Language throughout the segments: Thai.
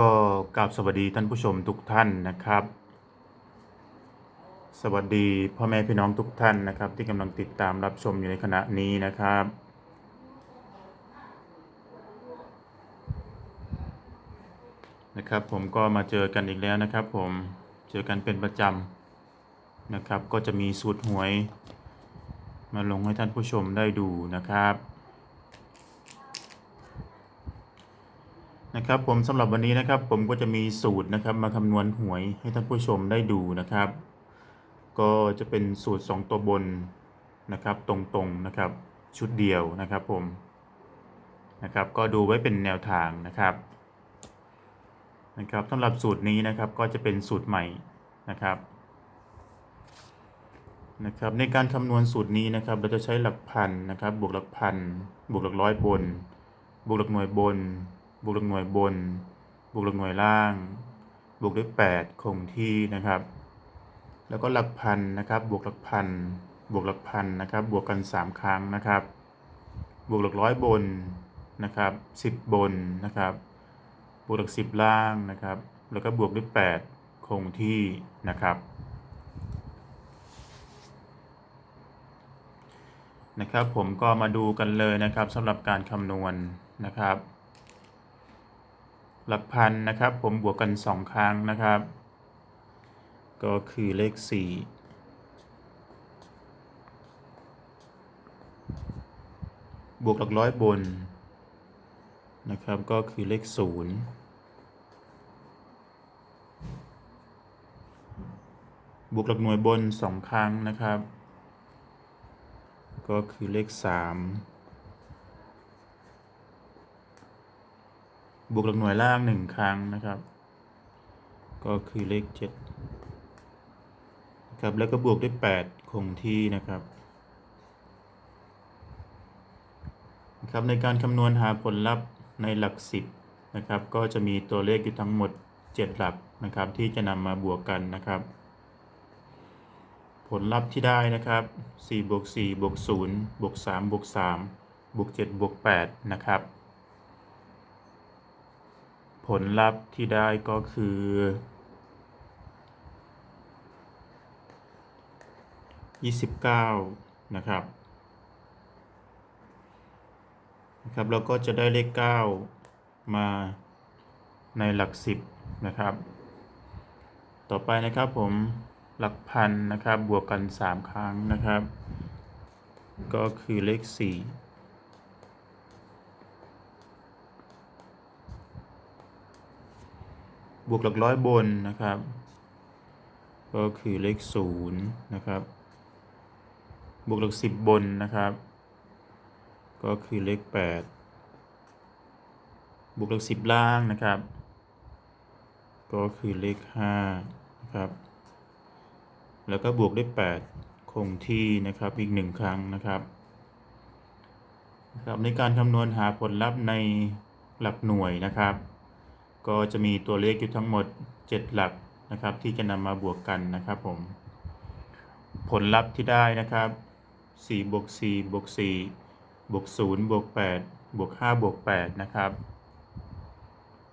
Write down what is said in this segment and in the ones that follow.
ก็กราบสวัสดีท่านผู้ชมทุกท่านนะครับ สวัสดีพ่อแม่พี่น้องทุกท่านนะครับ ที่กำลังติดตามรับชมอยู่ในขณะนี้นะครับ นะครับผมก็มาเจอกันอีกแล้วนะครับ ผมเจอกันเป็นประจำนะครับ ก็จะมีสูตรหวย มาลงให้ท่านผู้ชมได้ดูนะครับ นะครับผมสำหรับวันนี้นะครับผมก็จะมีสูตรนะครับมาคำนวณหวยให้ท่านผู้ชมได้ดูนะครับ ก็จะเป็นสูตร 2 ตัวบนนะครับตรงๆนะครับชุดเดียวนะครับผมนะครับก็ดูไว้เป็นแนวทางนะครับนะครับสำหรับสูตรนี้นะครับก็จะเป็นสูตรใหม่นะครับนะครับในการคำนวณสูตรนี้นะครับเราจะใช้หลักพันนะครับบวกหลักพันบวกหลักร้อยบน บวกหลักหน่วยบน บวกหลักหน่วยบน บวกหลักหน่วยล่าง บวกด้วย 8 คงที่นะครับ แล้วก็หลักพันนะครับ บวกหลักพัน บวกหลักพันนะครับ บวกกัน 3 ครั้งนะครับ บวกหลักร้อยบนนะครับ10 บนนะครับ บวกหลัก10 ล่างนะครับ แล้วก็บวกด้วย 8 คงที่นะครับนะครับผมก็มาดูกันเลยนะครับสำหรับการคำนวณนะครับ หลักพันนะครับ ผมบวกกัน 2 ครั้งนะครับ ก็คือเลข 4 บวกหลักร้อยบนนะครับ ก็คือเลข 0 บวกหลักหน่วยบน 2 ครั้งนะครับ ก็คือเลข 3 บวกหลักหน่วยล่าง1ครั้งนะครับ ก็คือเลข7นะครับแล้วก็บวกด้วย8คงที่นะครับครับในการคำนวณหาผลลัพธ์ในหลัก10นะครับ ก็จะมีตัวเลขอยู่ทั้งหมด 7 หลักนะครับ ที่จะนำมาบวกกันนะครับ ผลลัพธ์ที่ได้นะครับ4บวก4บวก0บวก3บวก3บวก7บวก8นะครับ ผลลัพธ์ที่ได้ก็คือ 29 นะครับนะครับแล้วก็จะได้เลข 9 มาในหลัก 10 นะครับ ต่อไปนะครับผมหลักพันนะครับบวกกัน 3 ครั้งนะครับ ก็คือเลข 4 บวกหลักร้อยบนนะครับ ก็คือเลข0นะครับ บวกหลัก10บนนะครับ ก็คือเลข8บวกหลัก10ล่างนะครับ ก็คือเลข5นะครับ แล้วก็บวกด้วย8คงที่นะครับอีก1ครั้งนะครับนะครับในการคำนวณหาผลลัพธ์ในหลักหน่วยนะครับ ก็จะมีตัวเลขอยู่ทั้งหมด 7 หลักนะครับ ที่จะนำมาบวกกันนะครับผม ผลลัพธ์ที่ได้นะครับ4บวก4บวก4บวก0บวก8บวก5บวก8นะครับ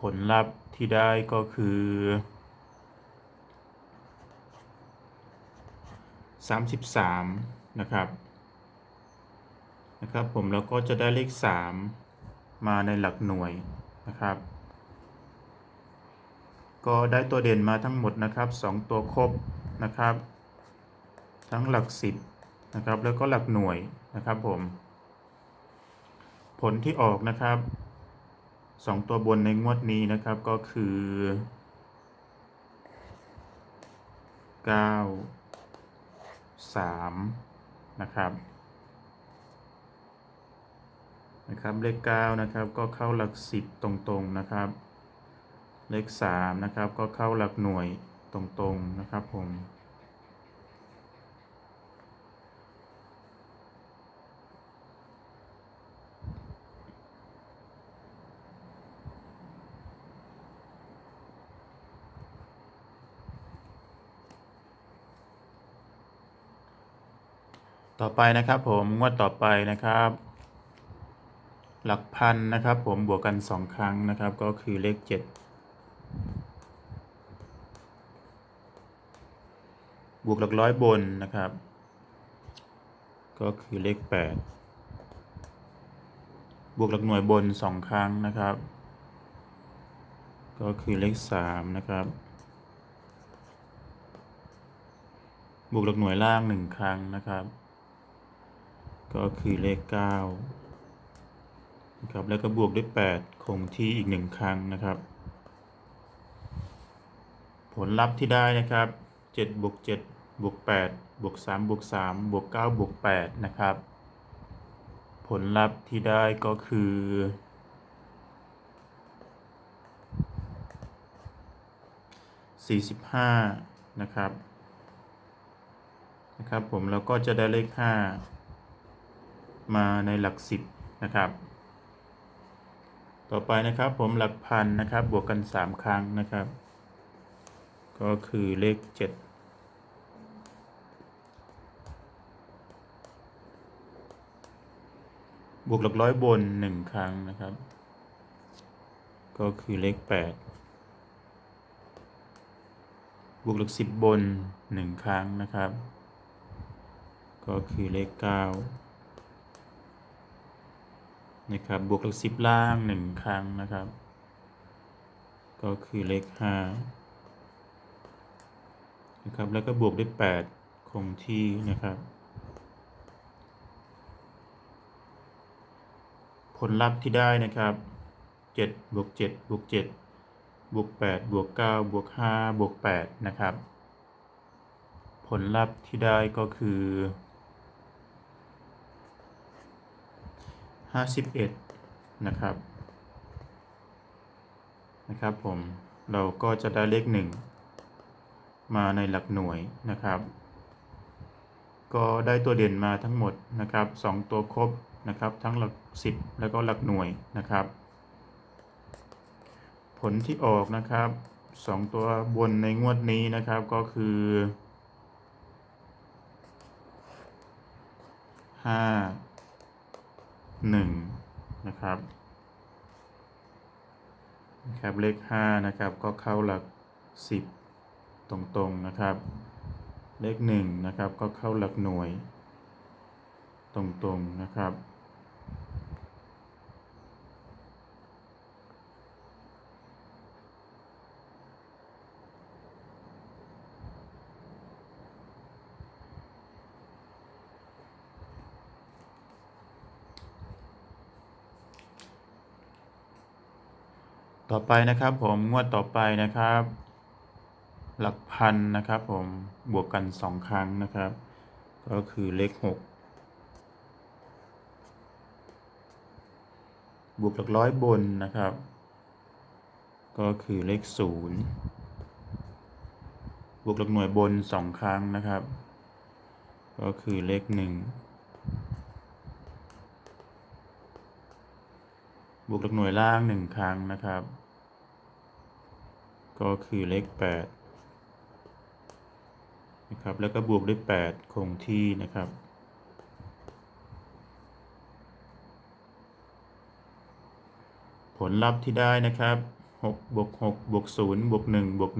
ผลลัพธ์ที่ได้ก็คือ 33 นะครับนะครับผมแล้วก็จะได้เลข 3 มาในหลักหน่วยนะครับ ก็ได้ตัวเด่นมาทั้งหมดนะครับ 2 ตัวครบนะครับ ทั้งหลัก10นะครับแล้วก็หลักหน่วยนะครับผม ผลที่ออกนะครับ 2 ตัวบนในงวดนี้นะครับก็คือ 9 3 นะครับนะครับเลข9นะครับก็เข้าหลัก 10 ตรงๆนะครับ เลข3นะครับ ก็เข้าหลักหน่วยตรงๆนะครับผมต่อไปนะครับผมงวดต่อไปนะครับ หลักพันนะครับผมบวกกัน 2 ครั้งนะครับ ก็คือเลข 7 บวกหลักร้อยบนนะครับ ก็คือเลขแปดบวกหลักหน่วยบนสองครั้งนะครับ ก็คือเลขสามนะครับ บวกหลักหน่วยล่างหนึ่งครั้งนะครับ ก็คือเลขเก้านะครับ แล้วก็บวกด้วยแปดคงที่อีกหนึ่งครั้งนะครับผลลัพธ์ที่ได้นะครับเจ็ดบวกเจ็ด บวก8บวก3บวก3บวก9บวก8นะครับ ผลลัพธ์ที่ได้ก็คือ 45 นะครับนะครับผมแล้วก็จะได้เลข 5 มาในหลัก 10 นะครับ ต่อไปนะครับผมหลักพันนะครับบวกกัน 3 ครั้งนะครับ ก็คือเลข 7 บวกหลักร้อยบนหนึ่งครั้งนะครับ ก็คือเลขแปดบวกหลักสิบบนหนึ่งครั้งนะครับ ก็คือเลขเก้านะครับบวกหลักสิบล่างหนึ่งครั้งนะครับ ก็คือเลขห้านะครับแล้วก็บวกด้วยแปดคงที่นะครับ ผลลัพธ์ที่ได้นะครับเจ็ดบวกเจ็ดบวกเจ็ดบวกแปดบวกเก้าบวกห้าบวกแปดนะครับ ผลลัพธ์ที่ได้ก็คือห้าสิบเอ็ดนะครับนะครับผมเราก็จะได้เลขหนึ่งมาในหลักหน่วยนะครับ ก็ได้ตัวเด่นมาทั้งหมดนะครับสองตัวครบ นะครับ ทั้งหลักสิบแล้วก็หลักหน่วยนะครับ ผลที่ออกนะครับสองตัวบนในงวดนี้นะครับก็คือห้าหนึ่งนะครับนะครับเลขห้านะครับก็เข้าหลักสิบตรงๆนะครับ เลขหนึ่งนะครับก็เข้าหลักหน่วย ตรงๆนะครับ ต่อไปนะครับผมงวดต่อไปนะครับ หลักพันนะครับผมบวกกันสองครั้งนะครับ ก็คือเลขหกบวกหลักร้อยบนนะครับ ก็คือเลขศูนย์บวกหลักหน่วยบนสองครั้งนะครับ ก็คือเลขหนึ่ง บวกหลักหน่วยล่างหนึ่งครั้งนะครับ ก็คือเลขแปดนะครับ แล้วก็บวกด้วยแปดคงที่นะครับผลลัพธ์ที่ได้นะครับ6บวก6บวก0บวก1บวก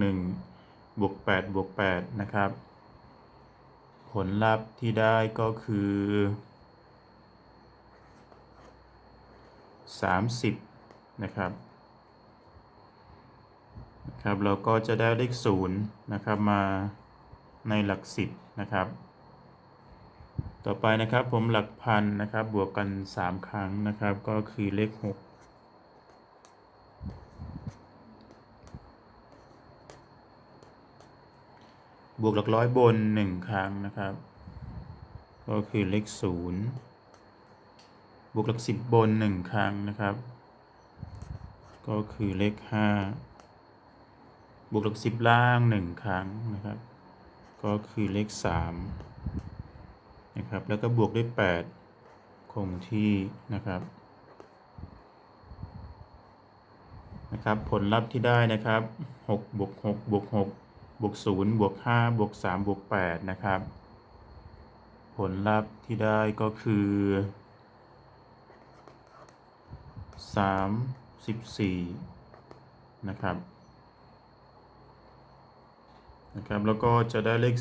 1บวก8บวก8นะครับ ผลลัพธ์ที่ได้ก็คือ 30นะครับนะครับ เราก็จะได้เลข0นะครับมาในหลัก 10นะครับ ต่อไปนะครับผมหลักพันนะครับบวกกัน 3 ครั้งนะครับ ก็คือเลข 6บวกหลักร้อยบน 1 ครั้งนะครับ ก็คือเลข 0 บวกหลัก10บน1ครั้งนะครับ ก็คือเลข5บวกหลัก10ล่าง1ครั้งนะครับ ก็คือเลข3นะครับ แล้วก็บวกด้วย8คงที่นะครับนะครับผลลัพธ์ที่ได้นะครับ6บวก6บวก6บวก0บวก5บวก3บวก8นะครับ ผลลัพธ์ที่ได้ก็คือ 34 นะครับ นะครับ แล้วก็จะได้เลข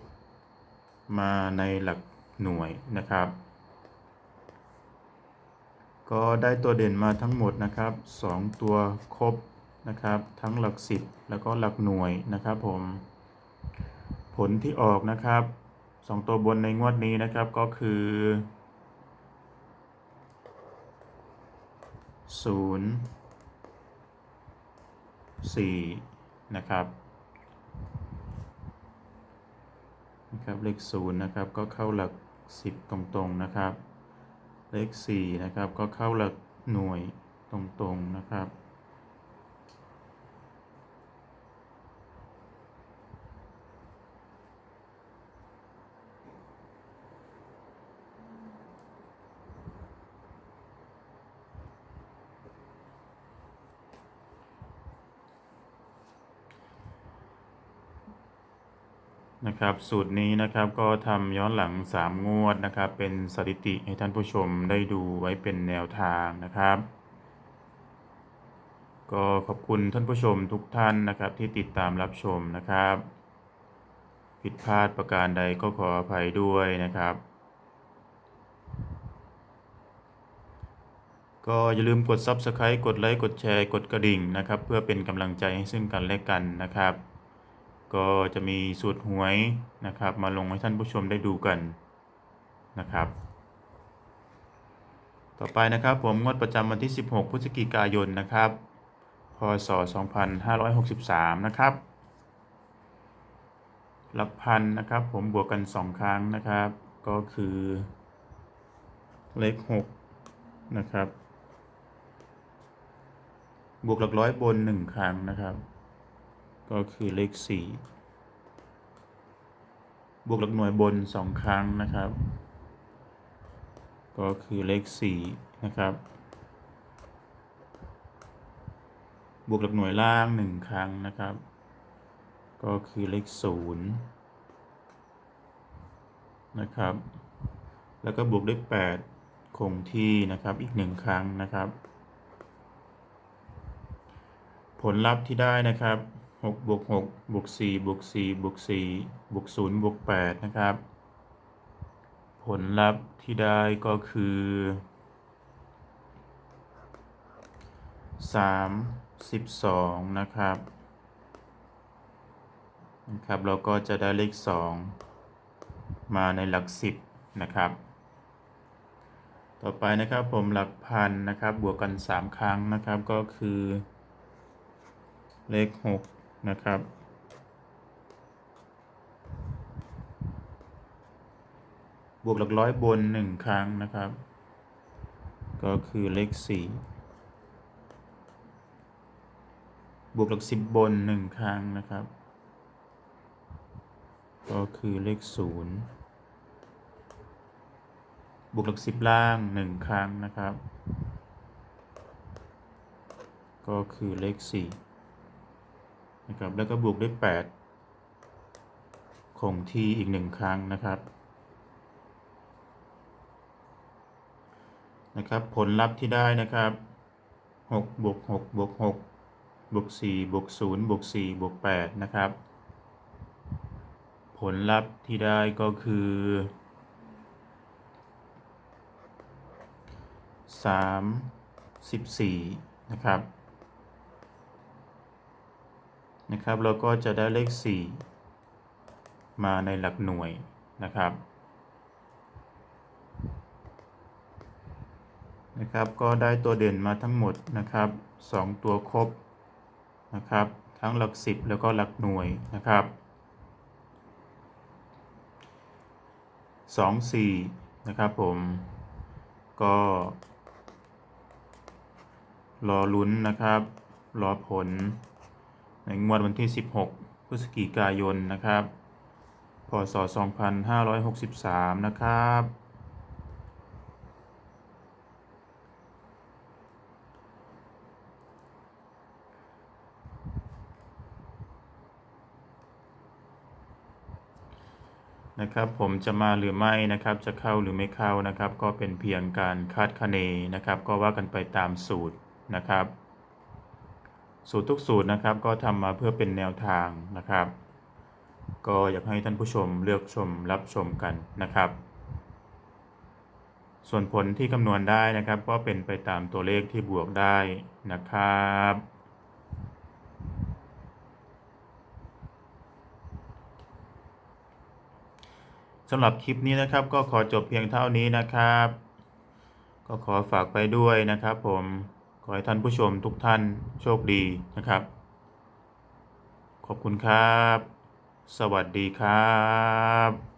4 มาในหลักหน่วยนะครับ ก็ได้ตัวเด่นมาทั้งหมดนะครับ 2 ตัวครบนะครับ ทั้งหลัก 10 แล้วก็หลักหน่วยนะครับผม ผลที่ออกนะครับ 2 ตัวบนในงวดนี้นะครับก็คือ 0 4นะครับนะครับเลข0นะครับก็เข้าหลัก10ตรงๆนะครับ เลข4นะครับก็เข้าหลักหน่วยตรงๆนะครับ นะครับ สูตรนี้นะครับก็ทำย้อนหลัง 3 งวดนะครับ เป็นสถิติให้ท่านผู้ชมได้ดูไว้เป็นแนวทางนะครับ ก็ขอบคุณท่านผู้ชมทุกท่านนะครับที่ติดตามรับชมนะครับ ผิดพลาดประการใดก็ขออภัยด้วยนะครับ ก็อย่าลืมกด Subscribe กดไลค์กดแชร์กดกระดิ่งนะครับ เพื่อเป็นกำลังใจให้ซึ่งกันและกันนะครับ ก็จะมีสูตรหวยนะครับ มาลงให้ท่านผู้ชมได้ดูกันนะครับ ต่อไปนะครับผมงวดประจำวันที่ 16 พฤศจิกายนนะครับ พศ 2563 นะครับหลักพันนะครับ ผมบวกกัน 2 ครั้งนะครับ ก็คือเลข6นะครับ บวกหลักร้อยบน 1 ครั้งนะครับ ก็คือเลข 4 บวกหลักหน่วยบน 2 ครั้งนะครับ ก็คือเลข 4 นะครับ บวกหลักหน่วยล่าง 1 ครั้งนะครับ ก็คือเลข 0 นะครับ แล้วก็บวกด้วย 8 คงที่นะครับอีก 1 ครั้งนะครับ ผลลัพธ์ที่ได้นะครับ 6บวก6บวก4บวก4บวก4บวก0บวก8นะครับ ผลลัพธ์ที่ได้ก็คือ 32 นะครับนะครับ เราก็จะได้เลข 2 มาในหลัก 10 นะครับ ต่อไปนะครับผมหลักพันนะครับ บวกกัน 3 ครั้งนะครับก็คือเลข 6 นะครับ บวกหลักร้อยบน1ครั้งนะครับ ก็คือเลข4บวกหลัก10บน1ครั้งนะครับ ก็คือเลข0บวกหลัก10ล่าง1ครั้งนะครับ ก็คือเลข4 นะครับ แล้วก็บวกด้วย 8 คงที่อีก1ครั้งนะครับนะครับ ผลลัพธ์ที่ได้นะครับ6บวก6บวก6บวก4บวก0บวก4บวก8นะครับ ผลลัพธ์ที่ได้ก็คือ34นะครับ นะครับ เราก็จะได้เลข 4 มาในหลักหน่วยนะครับนะครับก็ได้ตัวเด่นมาทั้งหมดนะครับ 2 ตัวครบนะครับ ทั้งหลัก 10 แล้วก็หลักหน่วยนะครับ 2 4 นะครับผมก็ รอลุ้นนะครับ รอผล ในงวดวันที่ 16 พฤศจิกายนนะครับ พศ 2563 นะครับ นะครับผมจะมาหรือไม่นะครับจะเข้าหรือไม่เข้านะครับ ก็เป็นเพียงการคาดคะเนนะครับ ก็ว่ากันไปตามสูตรนะครับ สูตรทุกสูตรนะครับ ก็ทำมาเพื่อเป็นแนวทางนะครับ ก็อยากให้ท่านผู้ชมเลือกชมรับชมกันนะครับ ส่วนผลที่คำนวณได้นะครับ ก็เป็นไปตามตัวเลขที่บวกได้นะครับสำหรับคลิปนี้นะครับก็ขอจบเพียงเท่านี้นะครับ ก็ขอฝากไปด้วยนะครับผม ขอให้ท่านผู้ชมทุกท่านโชคดีนะครับ ขอบคุณครับ สวัสดีครับ